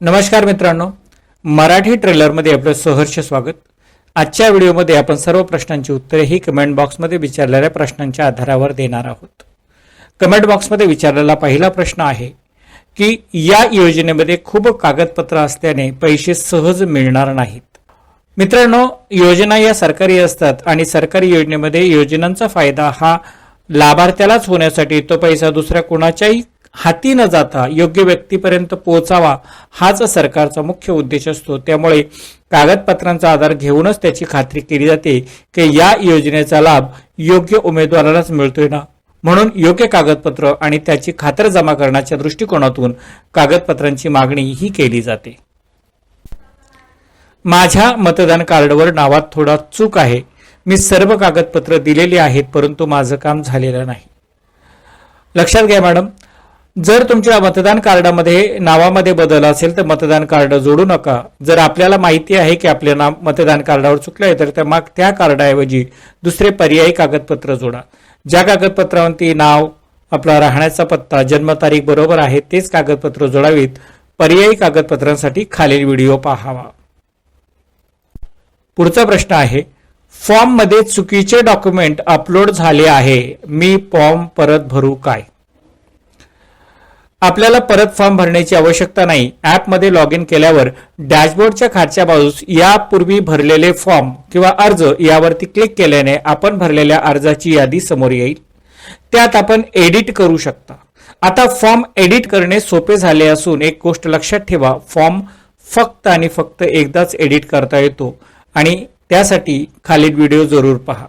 नमस्कार मित्रांनो मराठी ट्रेलरमध्ये आपलं सहर्ष स्वागत. आजच्या व्हिडिओमध्ये आपण सर्व प्रश्नांची उत्तरे ही कमेंट बॉक्समध्ये विचारलेल्या प्रश्नांच्या आधारावर देणार आहोत. कमेंट बॉक्समध्ये विचारलेला पहिला प्रश्न आहे की या योजनेमध्ये खूप कागदपत्र असल्याने पैसे सहज मिळणार नाहीत. मित्रांनो योजना या सरकारी असतात आणि सरकारी योजनेमध्ये योजनांचा फायदा हा लाभार्थ्यालाच होण्यासाठी तो पैसा दुसऱ्या कोणाच्याही हाती न जाता योग्य व्यक्तीपर्यंत पोहोचावा हाच सरकारचा मुख्य उद्देश असतो. त्यामुळे कागदपत्रांचा आधार घेऊनच त्याची खात्री केली जाते की या योजनेचा लाभ योग्य उमेदवारालाच मिळतोय ना? म्हणून योग्य कागदपत्र आणि त्याची खातर जमा करण्याच्या दृष्टिकोनातून कागदपत्रांची मागणी ही केली जाते. माझ्या मतदान कार्डवर नावात थोडा चूक आहे. मी सर्व कागदपत्र दिलेली आहेत परंतु माझं काम झालेलं नाही. लक्षात घ्या मॅडम जर तुमच्या मतदान कार्डामध्ये नावामध्ये बदल असेल तर मतदान कार्ड जोडू नका. जर आपल्याला माहिती आहे की आपले नाव मतदान कार्डावर चुकलं आहे तर त्या मग त्या कार्डाऐवजी दुसरे पर्यायी कागदपत्र जोडा. ज्या कागदपत्रावरती नाव आपला राहण्याचा पत्ता जन्मतारीख बरोबर आहे तेच कागदपत्र जोडावीत. पर्यायी कागदपत्रांसाठी खालील व्हिडिओ पाहावा. पुढचा प्रश्न आहे फॉर्ममध्ये चुकीचे डॉक्युमेंट अपलोड झाले आहे मी फॉर्म परत भरू काय? आपल्याला परत फॉर्म भरण्याची आवश्यकता नाही. ॲपमध्ये लॉग इन केल्यावर डॅशबोर्डच्या खालच्या बाजूस यापूर्वी भरलेले फॉर्म किंवा अर्ज यावरती क्लिक केल्याने आपण भरलेल्या अर्जाची यादी समोर येईल. त्यात आपण एडिट करू शकता. आता फॉर्म एडिट करणे सोपे झाले असून एक गोष्ट लक्षात ठेवा. फॉर्म फक्त आणि फक्त एकदाच एडिट करता येतो. आणि त्यासाठी खालील व्हिडिओ जरूर पहा.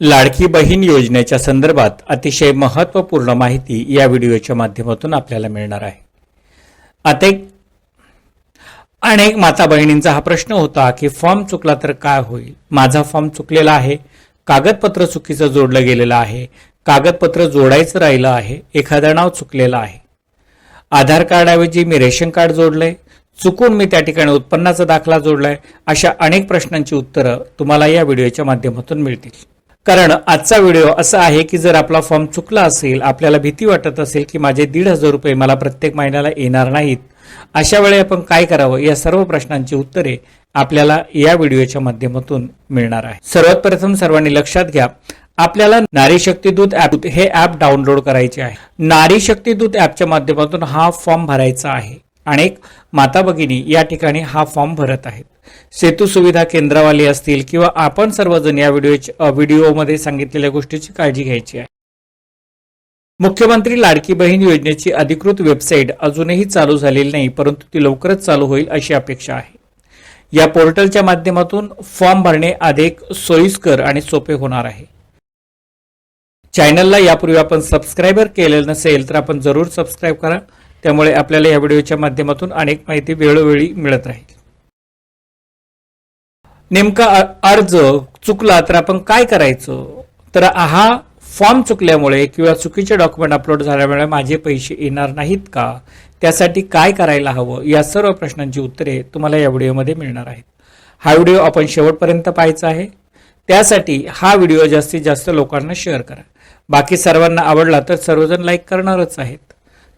लाडकी बहीण योजनेच्या संदर्भात अतिशय महत्त्वपूर्ण माहिती या व्हिडिओच्या माध्यमातून आपल्याला मिळणार आहे. आता एक अनेक माता बहिणींचा हा प्रश्न होता की फॉर्म चुकला तर काय होईल? माझा फॉर्म चुकलेला आहे. कागदपत्र चुकीचं जोडलं गेलेलं आहे. कागदपत्र जोडायचं राहिलं आहे. एखादं नाव चुकलेलं आहे. आधार कार्डाऐवजी मी रेशन कार्ड जोडलंय. चुकून मी त्या ठिकाणी उत्पन्नाचा दाखला जोडलाय. अशा अनेक प्रश्नांची उत्तरं तुम्हाला या व्हिडिओच्या माध्यमातून मिळतील. कारण आजचा व्हिडिओ असा आहे की जर आपला फॉर्म चुकला असेल आपल्याला भीती वाटत असेल की माझे दीड हजार रुपये मला प्रत्येक महिन्याला येणार नाहीत अशा वेळी आपण काय करावं? या सर्व प्रश्नांची उत्तरे आपल्याला या व्हिडिओच्या माध्यमातून मिळणार आहे. सर्वात प्रथम सर्वांनी लक्षात घ्या आपल्याला नारी शक्ती दूत ऍप हे ऍप डाउनलोड करायचे आहे. नारी शक्ती दूत ऍपच्या माध्यमातून हा फॉर्म भरायचा आहे. अनेक माता भगिनी या ठिकाणी हा फॉर्म भरत आहेत. सेतू सुविधा केंद्रवाली असतील किंवा आपण सर्वजण या व्हिडिओ व्हिडिओमध्ये सांगितलेल्या गोष्टीची काळजी घ्यायची आहे. मुख्यमंत्री लाडकी बहीण योजनेची अधिकृत वेबसाईट अजूनही चालू झालेली नाही परंतु ती लवकरच चालू होईल अशी अपेक्षा आहे. या पोर्टलच्या माध्यमातून फॉर्म भरणे अधिक सोयीस्कर आणि सोपे होणार आहे. चॅनलला यापूर्वी आपण सबस्क्राईबर केलेलं नसेल तर आपण जरूर सबस्क्राईब करा. त्यामुळे आपल्याला या व्हिडिओच्या माध्यमातून अनेक माहिती वेळोवेळी मिळत राहील. नेमका अ- अर्ज चुकला तर आपण काय करायचं? तर हा फॉर्म चुकल्यामुळे किंवा चुकीचे डॉक्युमेंट अपलोड झाल्यामुळे माझे पैसे येणार नाहीत का? त्यासाठी काय करायला हवं? या सर्व प्रश्नांची उत्तरे तुम्हाला या व्हिडिओमध्ये मिळणार आहेत. हा व्हिडिओ आपण शेवटपर्यंत पाहायचा आहे. त्यासाठी हा व्हिडिओ जास्तीत जास्त लोकांना शेअर करा. बाकी सर्वांना आवडला तर सर्वजण लाईक करणारच आहेत.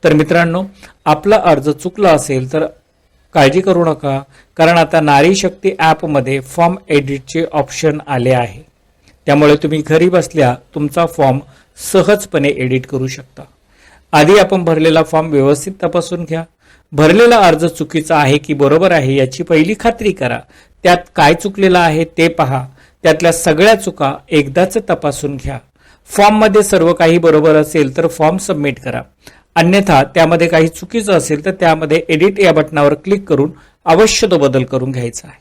तर मित्रांनो आपला अर्ज चुकला असेल तर काळजी करू नका कारण आता नारी शक्ती ॲपमध्ये फॉर्म एडिटचे ऑप्शन आले आहे. त्यामुळे तुम्ही घरी बसल्या तुमचा फॉर्म सहजपणे एडिट करू शकता. आधी आपण भरलेला फॉर्म व्यवस्थित तपासून घ्या. भरलेला अर्ज चुकीचा आहे की बरोबर आहे याची पहिली खात्री करा. त्यात काय चुकलेलं आहे ते पहा. त्यातल्या सगळ्या चुका एकदाच तपासून घ्या. फॉर्ममध्ये सर्व काही बरोबर असेल तर फॉर्म सबमिट करा. अन्यथा त्यामध्ये काही चुकीचं असेल तर त्यामध्ये एडिट या बटनावर क्लिक करून अवश्य तो बदल करून घ्यायचा आहे.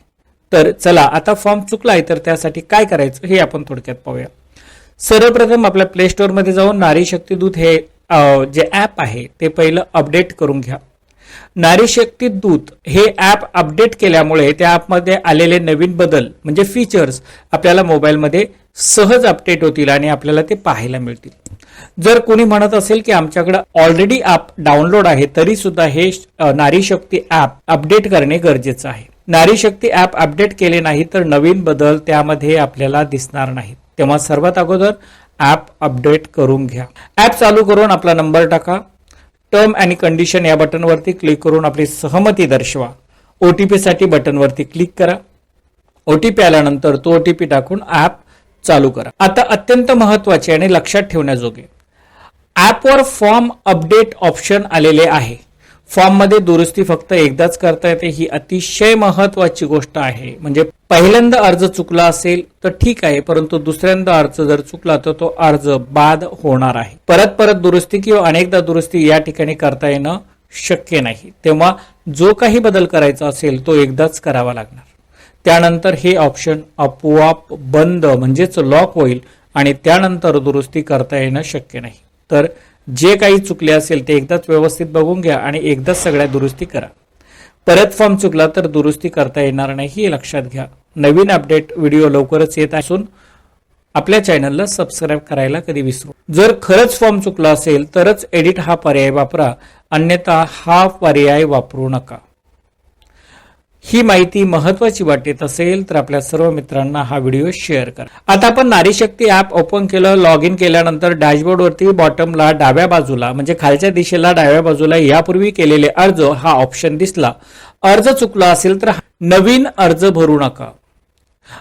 तर चला आता फॉर्म चुकला आहे तर त्यासाठी काय करायचं हे आपण थोडक्यात पाहूया. सर्वप्रथम आपल्या प्ले स्टोअरमध्ये जाऊन नारी शक्ती दूत हे जे ॲप आहे ते पहिलं अपडेट करून घ्या. नारी शक्ती दूत हे ॲप अपडेट केल्यामुळे त्या ॲपमध्ये आलेले नवीन बदल म्हणजे फीचर्स आपल्याला मोबाईलमध्ये सहज अपडेट होतील आणि आपल्याला ते पाहायला मिळतील. जर कोणी म्हणत असेल की आमच्याकडे ऑलरेडी ॲप डाउनलोड आहे तरी सुद्धा हे नारी शक्ती ॲप अपडेट करणे गरजेचं आहे. नारी शक्ती ॲप अपडेट केले नाही तर नवीन बदल त्यामध्ये आपल्याला दिसणार नाहीत तेव्हा सर्वात अगोदर ॲप अपडेट करून घ्या. ॲप चालू करून आपला नंबर टाका. टर्म आणि कंडिशन या बटनवरती क्लिक करून आपली सहमती दर्शवा. ओ टी पीसाठी बटनवरती क्लिक करा. ओ टी पी आल्यानंतर तो ओ टी पी टाकून ॲप चालू करा. आता अत्यंत महत्त्वाचे आणि लक्षात ठेवण्याजोगे. ॲपवर फॉर्म अपडेट ऑप्शन आलेले आहे. फॉर्ममध्ये दुरुस्ती फक्त एकदाच करता येते ही अतिशय महत्वाची गोष्ट आहे. म्हणजे पहिल्यांदा अर्ज चुकला असेल तर ठीक आहे परंतु दुसऱ्यांदा अर्ज जर चुकला तर तो अर्ज बाद होणार आहे. परत परत दुरुस्ती किंवा अनेकदा दुरुस्ती या ठिकाणी करता येणं शक्य नाही. तेव्हा जो काही बदल करायचा असेल तो एकदाच करावा लागणार. त्यानंतर हे ऑप्शन आपोआप बंद म्हणजेच लॉक होईल आणि त्यानंतर दुरुस्ती करता येणं शक्य नाही. तर जे काही चुकले असेल ते एकदाच व्यवस्थित बघून घ्या आणि एकदाच सगळ्या दुरुस्ती करा. परत फॉर्म चुकला तर दुरुस्ती करता येणार नाही हे लक्षात घ्या. नवीन अपडेट व्हिडिओ लवकरच येत असून आपल्या चॅनलला सबस्क्राईब करायला कधी विसरू. जर खरंच फॉर्म चुकला असेल तरच एडिट हा पर्याय वापरा. अन्यथा हा पर्याय वापरू नका. ही माहिती महत्वाची वाटत असेल तर आपल्या सर्व मित्रांना हा व्हिडिओ शेअर करा. आता आपण नारी शक्ती ऍप ओपन केलं लॉग इन केल्यानंतर डॅशबोर्डवरती बॉटमला डाव्या बाजूला म्हणजे खालच्या दिशेला डाव्या बाजूला यापूर्वी केलेले अर्ज हा ऑप्शन दिसला. अर्ज चुकला असेल तर नवीन अर्ज भरू नका.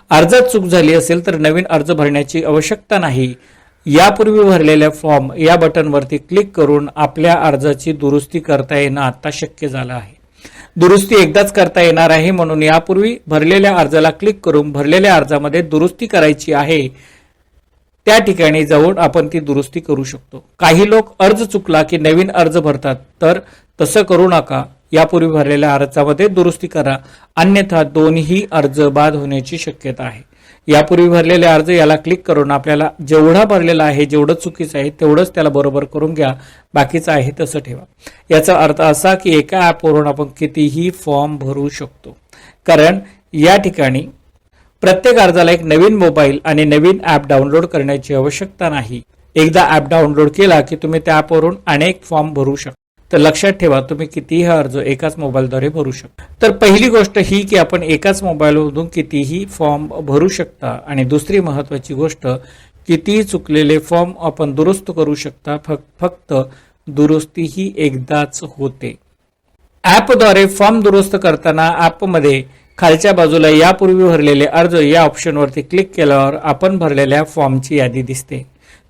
अर्जात चूक झाली असेल तर नवीन अर्ज भरण्याची आवश्यकता नाही. यापूर्वी भरलेल्या फॉर्म या बटनवरती क्लिक करून आपल्या अर्जाची दुरुस्ती करता येणं आता शक्य झालं आहे. दुरुस्ती एकदाच करता येणार आहे म्हणून यापूर्वी भरलेल्या अर्जाला क्लिक करून भरलेल्या अर्जामध्ये दुरुस्ती करायची आहे. त्या ठिकाणी जाऊन आपण ती दुरुस्ती करू शकतो. काही लोक अर्ज चुकला की नवीन अर्ज भरतात तर तसं करू नका. यापूर्वी भरलेल्या अर्जामध्ये दुरुस्ती करा. अन्यथा दोन्ही अर्ज बाद होण्याची शक्यता आहे. यापूर्वी भरलेले अर्ज याला क्लिक करून आपल्याला जेवढा भरलेला आहे जेवढं चुकीचं आहे तेवढंच त्याला बरोबर करून घ्या. बाकीचं आहे तसं ठेवा. याचा अर्थ असा की एका ॲपवरून आपण कितीही फॉर्म भरू शकतो. कारण या ठिकाणी प्रत्येक अर्जाला एक नवीन मोबाईल आणि नवीन ॲप डाउनलोड करण्याची आवश्यकता नाही. एकदा ॲप डाउनलोड केला की तुम्ही त्या ॲपवरून अनेक फॉर्म भरू शकता. तर लक्षात ठेवा तुम्ही कितीही अर्ज एकाच मोबाईलद्वारे भरू शकता. तर पहिली गोष्ट ही की आपण एकाच मोबाईलमधून कितीही फॉर्म भरू शकता आणि दुसरी महत्वाची गोष्ट कितीही चुकलेले फॉर्म आपण दुरुस्त करू शकता फक्त दुरुस्ती ही एकदाच होते. ॲपद्वारे फॉर्म दुरुस्त करताना ॲपमध्ये खालच्या बाजूला यापूर्वी भरलेले अर्ज या ऑप्शनवरती क्लिक केल्यावर आपण भरलेल्या फॉर्मची यादी दिसते.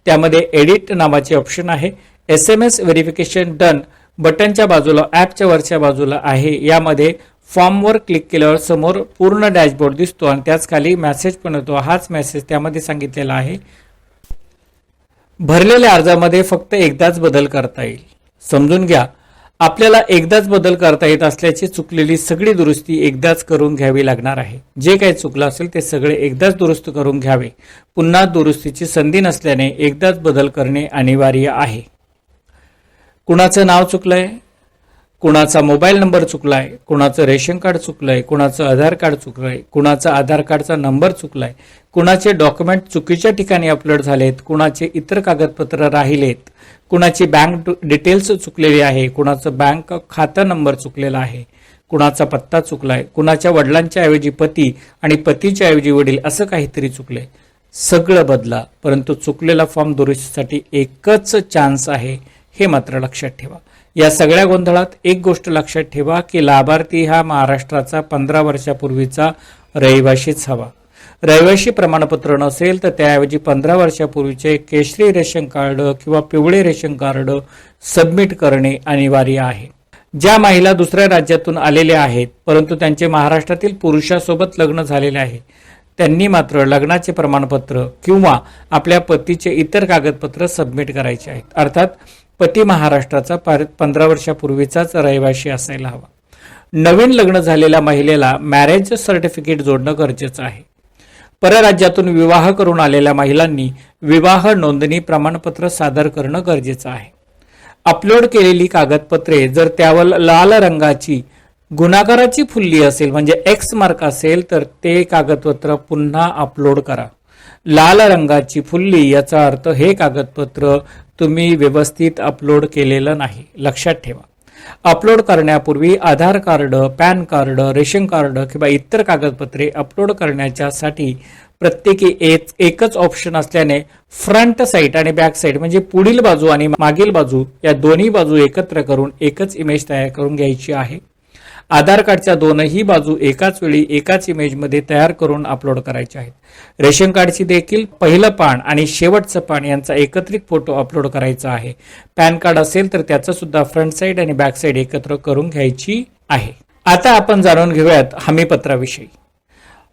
त्यामध्ये एडिट नावाचे ऑप्शन आहे. S M S verification done बटनच्या बाजूला ॲपच्या वरच्या बाजूला आहे. यामध्ये फॉर्मवर क्लिक केल्यावर समोर पूर्ण डॅशबोर्ड दिसतो आणि त्याच खाली मेसेज पण येतो. हाच मेसेज त्यामध्ये सांगितलेला आहे. भरलेल्या अर्जामध्ये फक्त एकदाच बदल करता येईल. समजून घ्या आपल्याला एकदाच बदल करता येत असल्याची चुकलेली सगळी दुरुस्ती एकदाच करून घ्यावी लागणार आहे. जे काही चुकलं असेल ते सगळे एकदाच दुरुस्त करून घ्यावे. पुन्हा दुरुस्तीची संधी नसल्याने एकदाच बदल करणे अनिवार्य आहे. कुणाचं नाव चुकलंय? कुणाचा मोबाईल नंबर चुकलाय? कुणाचं रेशन कार्ड चुकलंय? कुणाचं आधार कार्ड चुकलंय? कुणाचा आधार कार्डचा नंबर चुकलाय? कुणाचे डॉक्युमेंट चुकीच्या ठिकाणी अपलोड झालेत? कुणाचे इतर कागदपत्र राहिलेत? कुणाची बँक डिटेल्स चुकलेली आहे? कुणाचं बँक खातं नंबर चुकलेला आहे? कुणाचा पत्ता चुकलाय? कुणाच्या वडिलांच्या ऐवजी पती आणि पतीच्या ऐवजी वडील असं काहीतरी चुकलंय. सगळं बदला परंतु चुकलेला फॉर्म दुरुस्तीसाठी एकच चान्स आहे. हे मात्र लक्षात ठेवा. या सगळ्या गोंधळात एक गोष्ट लक्षात ठेवा की लाभार्थी हा महाराष्ट्राचा पंधरा वर्षापूर्वीचा रहिवाशीच हवा. रहिवाशी प्रमाणपत्र नसेल तर त्याऐवजी पंधरा वर्षापूर्वीचे केशरी रेशन कार्ड किंवा पिवळे रेशन कार्ड सबमिट करणे अनिवार्य आहे. ज्या महिला दुसऱ्या राज्यातून आलेल्या आहेत परंतु त्यांचे महाराष्ट्रातील पुरुषासोबत लग्न झालेले आहे त्यांनी मात्र लग्नाचे प्रमाणपत्र किंवा आपल्या पतीचे इतर कागदपत्र सबमिट करायचे आहेत. अर्थात पती महाराष्ट्राचा पंधरा वर्षापूर्वीचाच रहिवाशी असायला हवा. नवीन लग्न झालेल्या महिलेला मॅरेज सर्टिफिकेट जोडणं गरजेचं आहे. परराज्यातून विवाह करून आलेल्या महिलांनी विवाह नोंदणी प्रमाणपत्र सादर करणं गरजेचं आहे. अपलोड केलेली कागदपत्रे जर त्यावर लाल रंगाची गुन्हागाराची फुल्ली असेल म्हणजे एक्स मार्क असेल तर ते कागदपत्र पुन्हा अपलोड करा. लाल रंगाची फुल्ली याचा अर्थ हे कागदपत्र तुम्ही व्यवस्थित अपलोड केलेलं नाही. लक्षात ठेवा. अपलोड करण्यापूर्वी Aadhaar card PAN card ration card किंवा इतर कागदपत्रे अपलोड करण्याच्यासाठी प्रत्येकी एक- एकच ऑप्शन असल्याने फ्रंट साईड आणि बॅक साईड म्हणजे पुढील बाजू आणि मागील बाजू या दोन्ही बाजू एकत्र करून एकच इमेज तयार करून घ्यायची आहे. आधार कार्डच्या दोनही बाजू एकाच वेळी एकाच इमेजमध्ये तयार करून अपलोड करायचे आहेत. रेशन कार्डची देखील पहिलं पान आणि शेवटचं पान यांचा एकत्रित फोटो अपलोड करायचा आहे. पॅन कार्ड असेल तर त्याचं सुद्धा फ्रंट साईड आणि बॅक साईड एकत्र करून घ्यायची आहे. आता आपण जाणून घेऊयात हमीपत्राविषयी.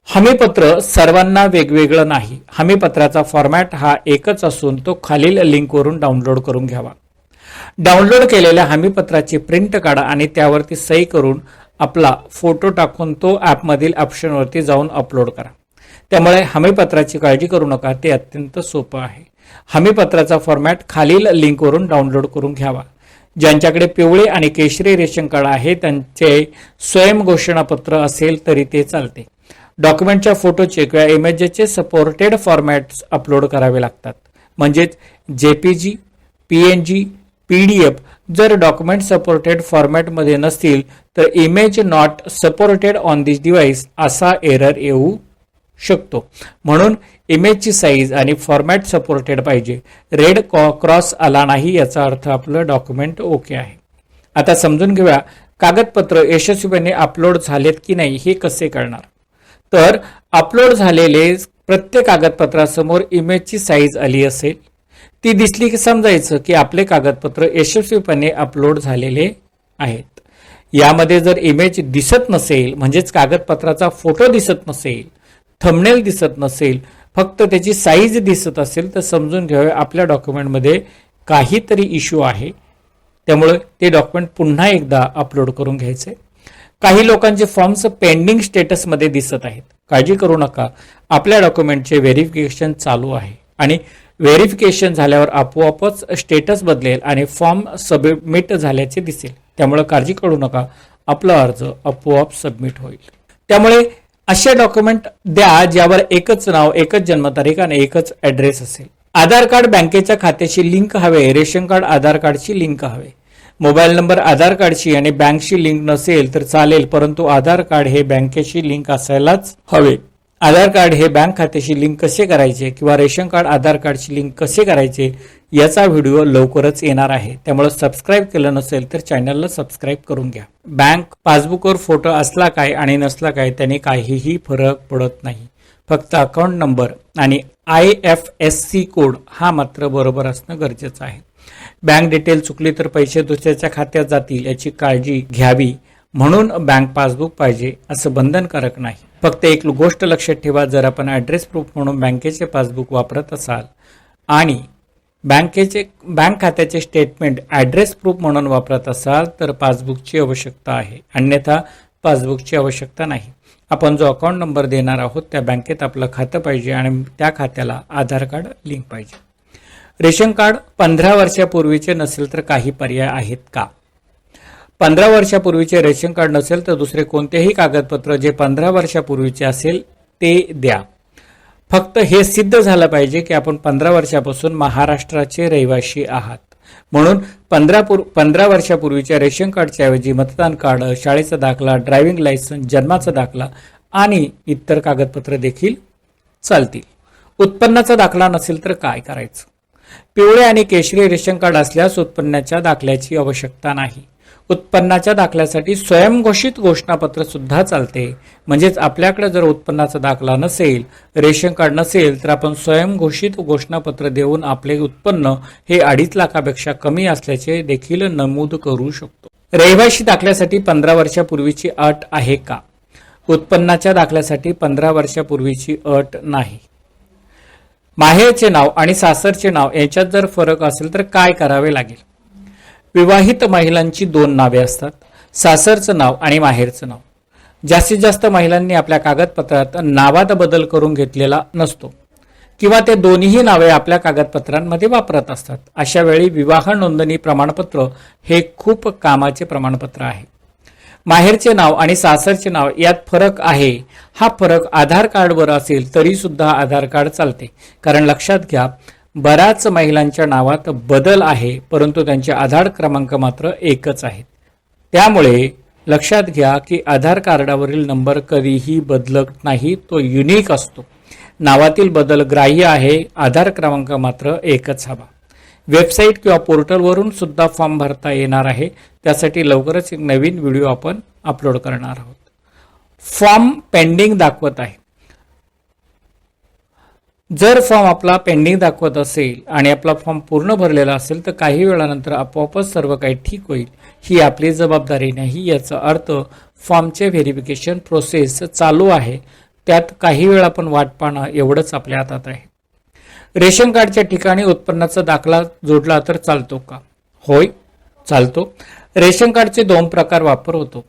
हमीपत्र सर्वांना वेगवेगळं नाही. हमीपत्राचा फॉर्मॅट हा एकच असून तो खालील लिंकवरून डाउनलोड करून घ्यावा. डाउनलोड केलेल्या हमीपत्राची प्रिंट काढा आणि त्यावरती सही करून आपला फोटो टाकून तो ॲपमधील ऑप्शनवरती जाऊन अपलोड करा. त्यामुळे हमीपत्राची काळजी करू नका ते अत्यंत सोपं आहे. हमीपत्राचा फॉर्मॅट खालील लिंकवरून डाउनलोड करून घ्यावा. ज्यांच्याकडे पिवळे आणि केशरी रेशन कार्ड आहे त्यांचे स्वयंघोषणापत्र असेल तरी ते चालते. डॉक्युमेंटच्या फोटोचे किंवा इमेजेसचे सपोर्टेड फॉर्मॅट्स अपलोड करावे लागतात. म्हणजेच J P G P N G P D F जर डॉक्युमेंट सपोर्टेड फॉर्मॅटमध्ये नसतील तर image not supported on this device असा एरर येऊ शकतो. म्हणून इमेजची साईज आणि फॉर्मॅट सपोर्टेड पाहिजे. रेड क्रॉस आला नाही याचा अर्थ आपलं डॉक्युमेंट ओके आहे. आता समजून घेऊया कागदपत्र यशस्वीपणे अपलोड झालेत की नाही हे कसे कळणार? तर अपलोड झालेले प्रत्येक कागदपत्रासमोर इमेजची साईज आली असेल. ती दिसली की समजायचं की आपले कागदपत्र यशस्वीपणे अपलोड झालेले आहेत. यामध्ये जर इमेज दिसत नसेल म्हणजेच कागदपत्राचा फोटो दिसत नसेल थंबनेल दिसत नसेल फक्त त्याची साईज दिसत असेल तर समजून घ्यावे आपल्या डॉक्युमेंटमध्ये काहीतरी इश्यू आहे. त्यामुळे ते डॉक्युमेंट पुन्हा एकदा अपलोड करून घ्यायचे. काही लोकांचे फॉर्म्स पेंडिंग स्टेटसमध्ये दिसत आहेत. काळजी करू नका. आपल्या डॉक्युमेंटचे व्हेरिफिकेशन चालू आहे. आणि व्हेरिफिकेशन झाल्यावर आपोआपच स्टेटस बदलेल आणि फॉर्म सबमिट झाल्याचे दिसेल. त्यामुळे काळजी करू नका. आपला अर्ज आपोआप सबमिट होईल. त्यामुळे असे डॉक्युमेंट द्या ज्यावर एकच नाव एकच जन्मतारीख आणि एकच ऍड्रेस असेल. आधार कार्ड बँकेच्या खात्याशी लिंक हवे रेशन कार्ड आधार कार्डशी लिंक हवे. मोबाईल नंबर आधार कार्डशी आणि बँकशी लिंक नसेल तर चालेल परंतु आधार कार्ड हे बँकेशी लिंक असायलाच हवे. आधार कार्ड हे बँक खात्याशी लिंक कसे करायचे किंवा रेशन कार्ड आधार कार्डशी लिंक कसे करायचे याचा व्हिडिओ लवकरच येणार आहे. त्यामुळे सबस्क्राईब केलं नसेल तर चॅनलला सबस्क्राईब करून घ्या. बँक पासबुकवर फोटो असला काय आणि नसला काय त्याने काहीही फरक पडत नाही. फक्त अकाउंट नंबर आणि I F S C code हा मात्र बरोबर असणं गरजेचं आहे. बँक डिटेल चुकली तर पैसे दुसऱ्याच्या खात्यात जातील याची काळजी घ्यावी म्हणून बँक पासबुक पाहिजे असं बंधनकारक नाही. फक्त एक गोष्ट लक्षात ठेवा जर आपण ॲड्रेस प्रूफ म्हणून बँकेचे पासबुक वापरत असाल आणि बँकेचे बँक खात्याचे स्टेटमेंट ॲड्रेस प्रूफ म्हणून वापरत असाल तर पासबुकची आवश्यकता आहे. अन्यथा पासबुकची आवश्यकता नाही. आपण जो अकाउंट नंबर देणार आहोत त्या बँकेत आपलं खातं पाहिजे आणि त्या खात्याला आधार कार्ड लिंक पाहिजे. रेशन कार्ड पंधरा वर्षापूर्वीचे नसेल तर काही पर्याय आहेत का? पंधरा वर्षापूर्वीचे रेशन कार्ड नसेल तर दुसरे कोणतेही कागदपत्र जे पंधरा वर्षापूर्वीचे असेल ते द्या. फक्त हे सिद्ध झालं पाहिजे की आपण पंधरा वर्षापासून महाराष्ट्राचे रहिवासी आहात. म्हणून पंधरा पूर पंधरा वर्षापूर्वीच्या रेशन कार्डच्या ऐवजी मतदान कार्ड शाळेचा दाखला ड्रायव्हिंग लायसन्स जन्माचा दाखला आणि इतर कागदपत्र देखील चालतील. उत्पन्नाचा दाखला नसेल तर काय करायचं? पिवळे आणि केशरी रेशन कार्ड असल्यास उत्पन्नाच्या दाखल्याची आवश्यकता नाही. उत्पन्नाच्या दाखल्यासाठी स्वयंघोषित घोषणापत्र सुद्धा चालते. म्हणजेच आपल्याकडे जर उत्पन्नाचा दाखला नसेल रेशन कार्ड नसेल तर आपण स्वयंघोषित घोषणापत्र देऊन आपले उत्पन्न हे अडीच लाखापेक्षा कमी असल्याचे देखील नमूद करू शकतो. रहिवाशी दाखल्यासाठी पंधरा वर्षापूर्वीची अट आहे का? उत्पन्नाच्या दाखल्यासाठी पंधरा वर्षापूर्वीची अट नाही. माहेरचे नाव आणि सासरचे नाव यांच्यात जर फरक असेल तर काय करावे लागेल? विवाहित महिलांची दोन नावे असतात. सासरचं नाव आणि माहेरचं नाव. जास्तीत जास्त महिलांनी आपल्या कागदपत्रात नावात बदल करून घेतलेला नसतो. किंवा ते दोन्हीही नावे आपल्या कागदपत्रांमध्ये वापरत असतात. अशा वेळी विवाह नोंदणी प्रमाणपत्र हे खूप कामाचे प्रमाणपत्र आहे. माहेरचे नाव आणि सासरचे नाव यात फरक आहे. हा फरक आधार कार्डवर असेल तरी सुद्धा आधार कार्ड चालते. कारण लक्षात घ्या बऱ्याच महिलांच्या नावात बदल आहे परंतु त्यांचे आधार क्रमांक मात्र एकच आहेत. त्यामुळे लक्षात घ्या की आधार कार्डावरील नंबर कधीही बदलत नाही तो युनिक असतो. नावातील बदल ग्राह्य आहे आधार क्रमांक मात्र एकच हवा. वेबसाईट किंवा पोर्टलवरून सुद्धा फॉर्म भरता येणार आहे त्यासाठी लवकरच एक नवीन व्हिडिओ आपण अपलोड करणार आहोत. फॉर्म पेंडिंग दाखवत आहे. जर फॉर्म आपला पेंडिंग दाखवत असेल आणि आपला फॉर्म पूर्ण भरलेला असेल तर काही वेळानंतर आपोआपच सर्व काही ठीक होईल. ही आपली जबाबदारी नाही याचा अर्थ फॉर्मचे व्हेरिफिकेशन प्रोसेस चालू आहे. त्यात काही वेळ आपण वाट पाहणं एवढंच आपल्या हातात आहे. रेशन कार्डच्या ठिकाणी उत्पन्नाचा दाखला जोडला तर चालतो का? होय चालतो. रेशन कार्डचे दोन प्रकार वापर होतो.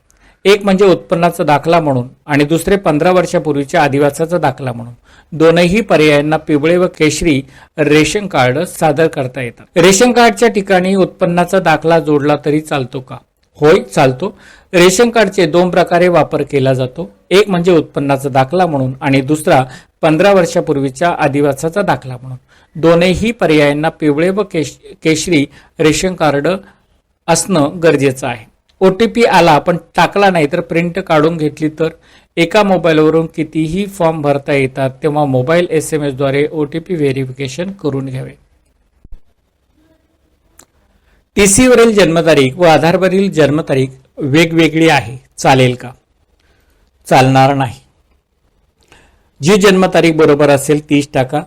एक म्हणजे उत्पन्नाचा दाखला म्हणून आणि दुसरे पंधरा वर्षापूर्वीच्या आदिवासाचा दाखला म्हणून. दोनही पर्यायांना पिवळे व केशरी रेशन कार्ड सादर करता येतात. रेशन कार्डच्या ठिकाणी उत्पन्नाचा दाखला जोडला तरी चालतो का? होय चालतो. रेशन कार्डचे दोन प्रकारे वापर केला जातो. एक म्हणजे उत्पन्नाचा दाखला म्हणून आणि दुसरा पंधरा वर्षापूर्वीच्या आदिवासाचा दाखला म्हणून. दोनही पर्यायांना पिवळे व केश केशरी रेशन कार्ड असणं गरजेचं आहे. ओ टी पी आला पण टाकला नाही तर प्रिंट काढून घेतली तर एका मोबाईलवरून कितीही फॉर्म भरता येतात तेव्हा मोबाईल एस एम एसद्वारे ओ टी पी व्हेरिफिकेशन करून घ्यावे. टी सीवरील जन्मतारीख व आधारवरील जन्मतारीख वेगवेगळी आहे. चालेल का? चालणार नाही. जी जन्मतारीख बरोबर असेल तीच टाका.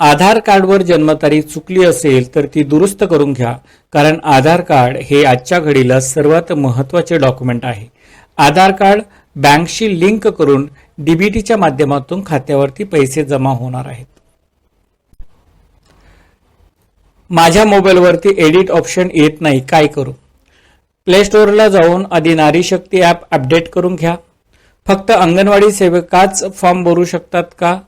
आधार कार्डवर जन्मतारीख चुकली असेल तर ती दुरुस्त करून घ्या कारण आधार कार्ड हे आजच्या घडीला सर्वात महत्त्वाचे डॉक्युमेंट आहे. आधार कार्ड बँकशी लिंक करून डीबीटीच्या माध्यमातून खात्यावरती पैसे जमा होणार आहेत. माझ्या मोबाईलवरती एडिट ऑप्शन येत नाही काय करू? प्ले स्टोअरला जाऊन आधी नारी शक्ती ॲप अपडेट करून घ्या. फक्त अंगणवाडी सेवकाच फॉर्म भरू शकतात का?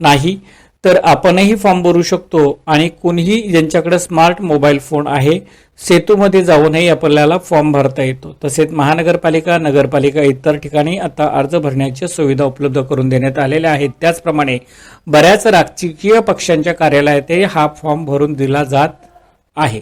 नाही. तर आपणही फॉर्म भरू शकतो आणि कुणीही ज्यांच्याकडे स्मार्ट मोबाईल फोन आहे सेतूमध्ये जाऊनही आपल्याला फॉर्म भरता येतो. तसेच महानगरपालिका नगरपालिका इतर ठिकाणी आता अर्ज भरण्याच्या सुविधा उपलब्ध करून देण्यात आलेल्या आहेत. त्याचप्रमाणे बऱ्याच राजकीय पक्षांच्या कार्यालयातही हा फॉर्म भरून दिला जात आहे.